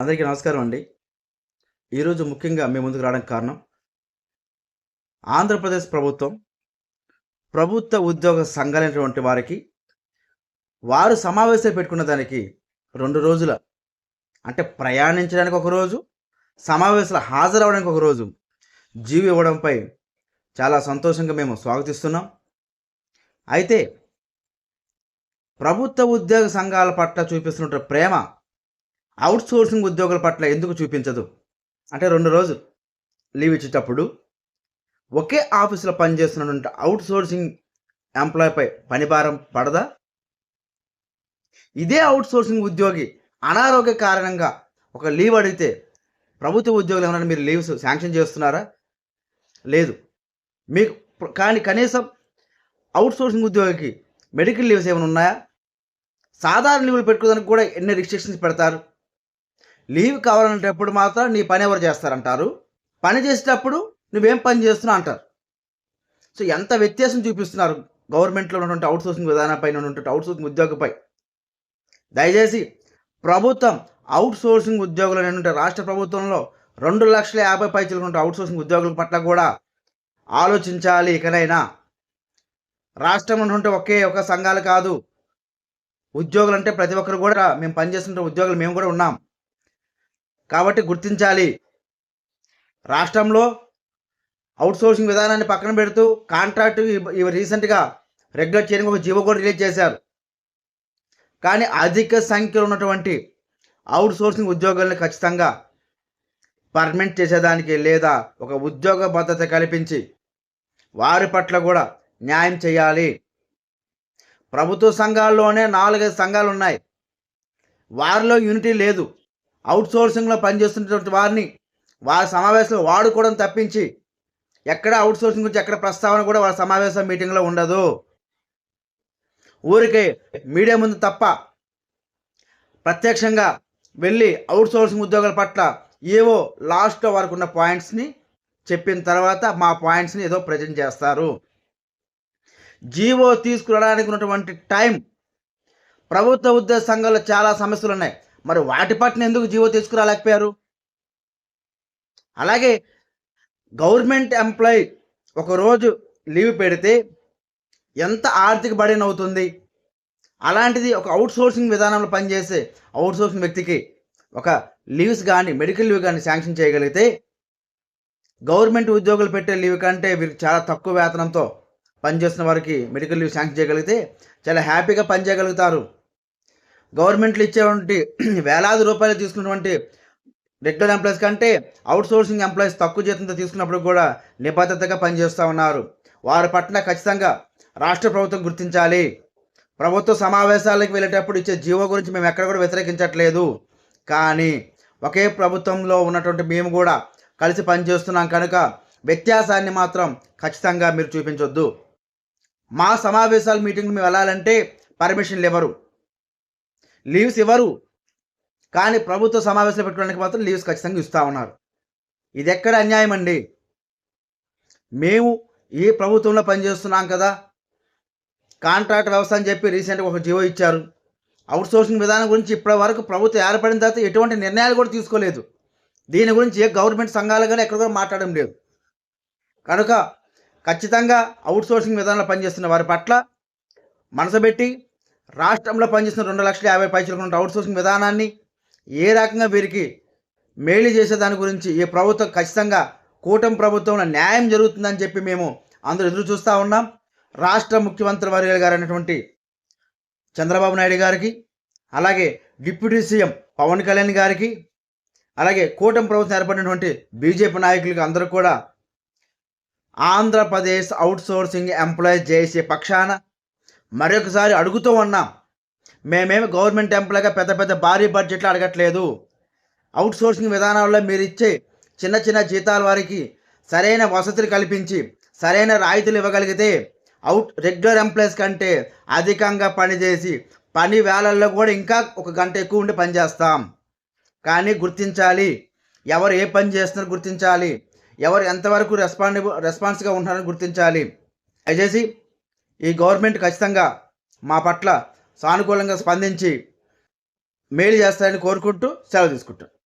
అందరికీ నమస్కారం అండి. ఈరోజు ముఖ్యంగా మీ ముందుకు రావడానికి కారణం ఆంధ్రప్రదేశ్ ప్రభుత్వం ప్రభుత్వ ఉద్యోగ సంఘాలైనటువంటి వారికి వారు సమావేశం పెట్టుకున్న దానికి రెండు రోజుల అంటే ప్రయాణించడానికి ఒక రోజు సమావేశాలు హాజరవడానికి ఒక రోజు జీవి ఇవ్వడంపై చాలా సంతోషంగా మేము స్వాగతిస్తున్నాం. అయితే ప్రభుత్వ ఉద్యోగ సంఘాల పట్ల చూపిస్తున్న ప్రేమ అవుట్ సోర్సింగ్ ఉద్యోగుల పట్ల ఎందుకు చూపించదు? అంటే రెండు రోజులు లీవ్ ఇచ్చేటప్పుడు ఒకే ఆఫీసులో పనిచేస్తున్నటువంటి అవుట్ సోర్సింగ్ ఎంప్లాయీపై పనిభారం పడదా? ఇదే అవుట్సోర్సింగ్ ఉద్యోగి అనారోగ్య కారణంగా ఒక లీవ్ అడిగితే ప్రభుత్వ ఉద్యోగులు ఏమైనా మీరు లీవ్స్ శాంక్షన్ చేస్తున్నారా? లేదు. మీకు కానీ కనీసం అవుట్సోర్సింగ్ ఉద్యోగికి మెడికల్ లీవ్స్ ఏమైనా ఉన్నాయా? సాధారణ లీవ్లు పెట్టుకోవడానికి కూడా ఎన్ని రిస్ట్రిక్షన్స్ పెడతారు? లీవ్ కావాలంటేప్పుడు మాత్రం నీ పని ఎవరు చేస్తారంటారు? పని చేసేటప్పుడు నువ్వేం పని చేస్తున్నావు అంటారు. సో ఎంత వ్యత్యాసం చూపిస్తున్నారు గవర్నమెంట్లో ఉన్నటువంటి అవుట్ సోర్సింగ్ విధానంపై ఉన్నటువంటి అవుట్ సోర్సింగ్ ఉద్యోగపై. దయచేసి ప్రభుత్వం అవుట్ సోర్సింగ్ ఉద్యోగులు అనేటువంటి రాష్ట్ర ప్రభుత్వంలో రెండు లక్షల యాభై పైచలుకుంటే అవుట్ సోర్సింగ్ ఉద్యోగుల పట్ల కూడా ఆలోచించాలి ఇకనైనా. రాష్ట్రం ఉన్నటువంటి ఒకే ఒక సంఘాలు కాదు. ఉద్యోగులు అంటే ప్రతి ఒక్కరు కూడా మేము పనిచేస్తున్న ఉద్యోగులు మేము కూడా ఉన్నాం. కాబట్టి గుర్తించాలి. రాష్ట్రంలో అవుట్సోర్సింగ్ విధానాన్ని పక్కన పెడుతూ కాంట్రాక్ట్ ఇవి రీసెంట్గా రెగ్యులేట్ చేయడానికి ఒక జీవో కూడా రిలీజ్ చేశారు. కానీ అధిక సంఖ్యలో ఉన్నటువంటి అవుట్సోర్సింగ్ ఉద్యోగాలను ఖచ్చితంగా పర్మనెంట్ చేసేదానికి లేదా ఒక ఉద్యోగ భద్రత కల్పించి వారి పట్ల కూడా న్యాయం చేయాలి. ప్రభుత్వ సంఘాల్లోనే నాలుగైదు సంఘాలు ఉన్నాయి వారిలో యూనిటీ లేదు. అవుట్సోర్సింగ్లో పనిచేస్తున్నటువంటి వారిని వారి సమావేశంలో వాడుకోవడం తప్పించి ఎక్కడ అవుట్సోర్సింగ్ గురించి ఎక్కడ ప్రస్తావన కూడా వారి సమావేశం మీటింగ్లో ఉండదు. ఊరికే మీడియా ముందు తప్ప ప్రత్యక్షంగా వెళ్ళి అవుట్ సోర్సింగ్ ఉద్యోగుల పట్ల ఏవో లాస్ట్లో వారికి ఉన్న పాయింట్స్ని చెప్పిన తర్వాత మా పాయింట్స్ని ఏదో ప్రజెంట్ చేస్తారు. జీవో తీసుకురావడానికి ఉన్నటువంటి టైం ప్రభుత్వ ఉద్యోగ సంఘాలు చాలా సమస్యలు ఉన్నాయి మరి వాటి పట్ల ఎందుకు జీవో తీసుకురాలేకపోయారు? అలాగే గవర్నమెంట్ ఎంప్లాయీ ఒకరోజు లీవ్ పెడితే ఎంత ఆర్థిక బడిన అవుతుంది? అలాంటిది ఒక అవుట్ సోర్సింగ్ విధానంలో పనిచేసే అవుట్ సోర్సింగ్ వ్యక్తికి ఒక లీవ్స్ కానీ మెడికల్ లీవ్ కానీ శాంక్షన్ చేయగలిగితే గవర్నమెంట్ ఉద్యోగులు పెట్టే లీవ్ కంటే వీరికి చాలా తక్కువ వేతనంతో పనిచేస్తున్న వారికి మెడికల్ లీవ్ శాంక్షన్ చేయగలిగితే చాలా హ్యాపీగా పనిచేయగలుగుతారు. గవర్నమెంట్లు ఇచ్చేటువంటి వేలాది రూపాయలు తీసుకున్నటువంటి రెగ్యులర్ ఎంప్లాయీస్ కంటే అవుట్ సోర్సింగ్ ఎంప్లాయీస్ తక్కువ జీతంతో తీసుకున్నప్పుడు కూడా నిబద్ధతగా పనిచేస్తూ ఉన్నారు. వారి పట్ల ఖచ్చితంగా రాష్ట్ర ప్రభుత్వం గుర్తించాలి. ప్రభుత్వ సమావేశాలకు వెళ్ళేటప్పుడు ఇచ్చే జీవో గురించి మేము ఎక్కడ కూడా వ్యతిరేకించట్లేదు. కానీ ఒకే ప్రభుత్వంలో ఉన్నటువంటి మేము కూడా కలిసి పనిచేస్తున్నాం కనుక వ్యత్యాసాన్ని మాత్రం ఖచ్చితంగా మీరు చూపించొద్దు. మా సమావేశాల మీటింగ్ మేము వెళ్ళాలంటే పర్మిషన్లు ఇవ్వరు. లీవ్స్ ఇవ్వరు. కానీ ప్రభుత్వ సమావేశాలు పెట్టుకోవడానికి మాత్రం లీవ్స్ ఖచ్చితంగా ఇస్తూ ఉన్నారు. ఇది ఎక్కడ అన్యాయం అండి? మేము ఈ ప్రభుత్వంలో పనిచేస్తున్నాం కదా. కాంట్రాక్ట్ వ్యవస్థ అని చెప్పి రీసెంట్గా ఒక జీవో ఇచ్చారు. అవుట్సోర్సింగ్ విధానం గురించి ఇప్పటి వరకు ప్రభుత్వం ఏర్పడిన తర్వాత ఎటువంటి నిర్ణయాలు కూడా తీసుకోలేదు. దీని గురించి ఏ గవర్నమెంట్ సంఘాలు కానీ ఎక్కడ కూడా మాట్లాడడం లేదు. కనుక ఖచ్చితంగా అవుట్ సోర్సింగ్ విధానంలో పనిచేస్తున్న వారి పట్ల మనసబెట్టి రాష్ట్రంలో పనిచేస్తున్న రెండు లక్షల యాభై పైసలు అవుట్ సోర్సింగ్ విధానాన్ని ఏ రకంగా వీరికి మేలు చేసే దాని గురించి ఈ ప్రభుత్వం ఖచ్చితంగా కూటమి ప్రభుత్వంలో న్యాయం జరుగుతుందని చెప్పి మేము అందరూ ఎదురు చూస్తూ ఉన్నాం. రాష్ట్ర ముఖ్యమంత్రి వర్యులు గారు అయినటువంటి చంద్రబాబు నాయుడు గారికి అలాగే డిప్యూటీ సీఎం పవన్ కళ్యాణ్ గారికి అలాగే కూటమి ప్రభుత్వం ఏర్పడినటువంటి బీజేపీ నాయకులకి అందరూ కూడా Andhra Pradesh outsourcing employees JC పక్షాన మరొకసారి అడుగుతూ ఉన్నాం. మేమేమి గవర్నమెంట్ ఎంప్లాయ్గా పెద్ద పెద్ద భారీ బడ్జెట్లు అడగట్లేదు. అవుట్సోర్సింగ్ విధానంలో విధానాల్లో మీరు ఇచ్చే చిన్న చిన్న జీతాల వారికి సరైన వసతులు కల్పించి సరైన రాయితీలు ఇవ్వగలిగితే అవుట్ రెగ్యులర్ ఎంప్లాయీస్ కంటే అధికంగా పనిచేసి పని వేళల్లో కూడా ఇంకా ఒక గంట ఎక్కువ ఉండి పనిచేస్తాం. కానీ గుర్తించాలి ఎవరు ఏ పని చేస్తున్నారో గుర్తించాలి ఎవరు ఎంతవరకు రెస్పాండిబుల్ రెస్పాన్స్గా ఉంటున్నారని గుర్తించాలి. దయచేసి ఈ గవర్నమెంట్ ఖచ్చితంగా మా పట్ల సానుకూలంగా స్పందించి మేలు చేస్తారని కోరుకుంటూ సెలవు తీసుకుంటాం